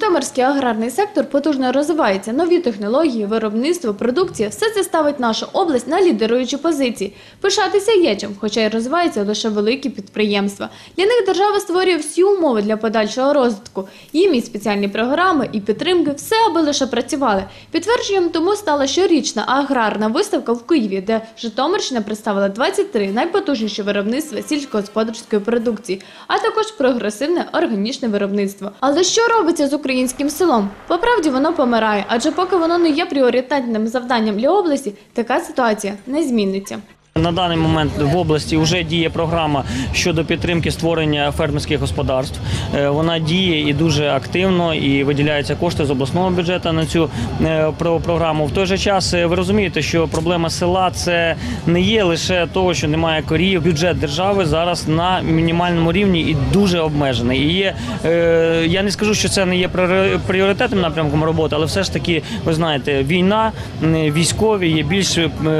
Житомирський аграрний сектор потужно розвивається. Нові технології, виробництво, продукція – все це ставить нашу область на лідируючі позиції. Пишатися є чим, хоча й розвиваються лише великі підприємства. Для них держава створює всі умови для подальшого розвитку. Їм і спеціальні програми, і підтримки – все, аби лише працювали. Підтвердженням тому стала щорічна аграрна виставка в Києві, де Житомирщина представила 23 найпотужніші виробництва сільськогосподарської продукції, а також прогресивне органічне виробництво. Але що робиться з українським селом? По правді воно помирає, адже поки воно не є пріоритетним завданням для області, така ситуація не зміниться. На даний момент в області вже діє програма щодо підтримки створення фермерських господарств. Е, Вона діє і дуже активно, і виділяються кошти з обласного бюджету на цю е, програму. В той же час е, ви розумієте, що проблема села це не є лише того, що немає корів. Бюджет держави зараз на мінімальному рівні і дуже обмежений. І є я не скажу, що це не є пріори- пріоритетним напрямком роботи, але все ж таки, ви знаєте, війна, військові є більш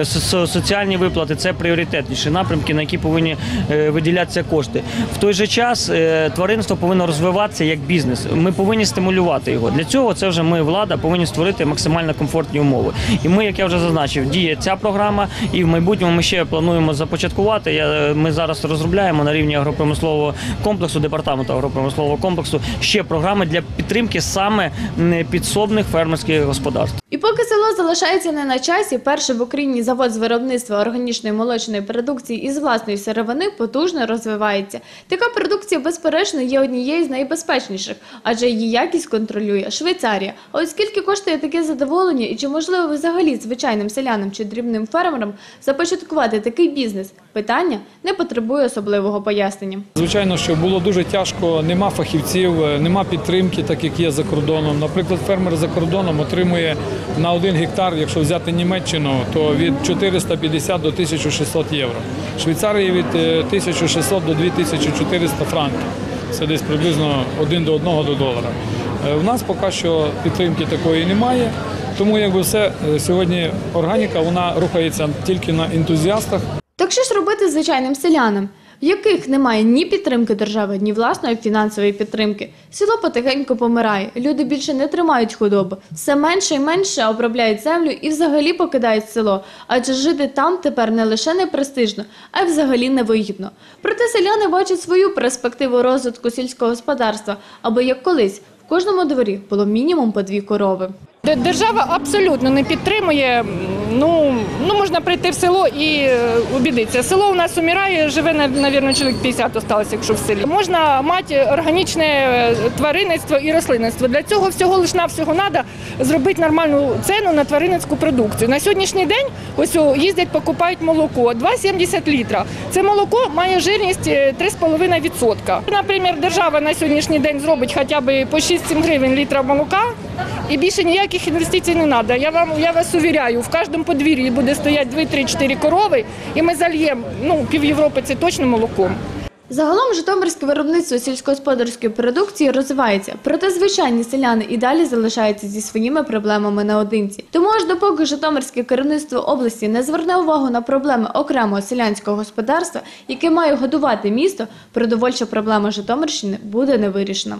со- со- соціальні виплати. Це пріоритетніші напрямки, на які повинні е, виділятися кошти. В той же час е, тваринство повинно розвиватися як бізнес. Ми повинні стимулювати його. Для цього це вже ми, влада, повинні створити максимально комфортні умови. І ми, як я вже зазначив, діє ця програма, і в майбутньому ми ще плануємо започаткувати. Ми зараз розробляємо на рівні агропромислового комплексу, департаменту агропромислового комплексу ще програми для підтримки саме підсобних фермерських господарств. І поки село залишається не на часі, перший в Україні завод з виробництва органічної молочної продукції із власної сировини потужно розвивається. Така продукція, безперечно, є однією з найбезпечніших, адже її якість контролює Швейцарія. А от скільки коштує таке задоволення і чи можливо взагалі звичайним селянам чи дрібним фермерам започаткувати такий бізнес? Питання не потребує особливого пояснення. Звичайно, що було дуже тяжко, нема фахівців, е, нема підтримки, так як є за кордоном. Наприклад, фермер за кордоном отримує на один гектар, якщо взяти Німеччину, то від 450 до 1600 євро. Швейцарії від е, 1600 до 2400 франків. Це десь приблизно один до одного до долара. Е, У нас поки що підтримки такої немає. Тому якби все е, сьогодні органіка вона рухається тільки на ентузіастах. Так що ж робити звичайним селянам, в яких немає ні підтримки держави, ні власної фінансової підтримки? Село потихеньку помирає. Люди більше не тримають худобу. Все менше і менше обробляють землю і взагалі покидають село. Адже жити там тепер не лише не престижно, а й взагалі невигідно. Проте селяни бачать свою перспективу розвитку сільського господарства, аби як колись в кожному дворі було мінімум по дві корови. Держава абсолютно не підтримує. Ну, ну можна прийти в село і е, убідитися. Село у нас умирає, живе, мабуть, чоловік 50 осталось, якщо в селі. Можна мати органічне е, тваринництво і рослинництво. Для цього всього лиш навсього треба зробити нормальну ціну на тваринницьку продукцію. На сьогоднішній день ось їздять, покупають молоко 2,70 літра. Це молоко має жирність е, 3,5%. Наприклад, держава на сьогоднішній день зробить хоча б по 6-7 гривень літра молока, і більше ніяких інвестицій не треба. Я вам я вас увіряю, в кожному подвір'ї буде стояти 2-3-4 корови, і ми зальємо ну, пів Європи це точно молоком. Загалом Житомирське виробництво сільськогосподарської продукції розвивається, проте звичайні селяни і далі залишаються зі своїми проблемами наодинці. Тому аж допоки Житомирське керівництво області не зверне увагу на проблеми окремого селянського господарства, яке має годувати місто, продовольча проблема Житомирщини буде не вирішена.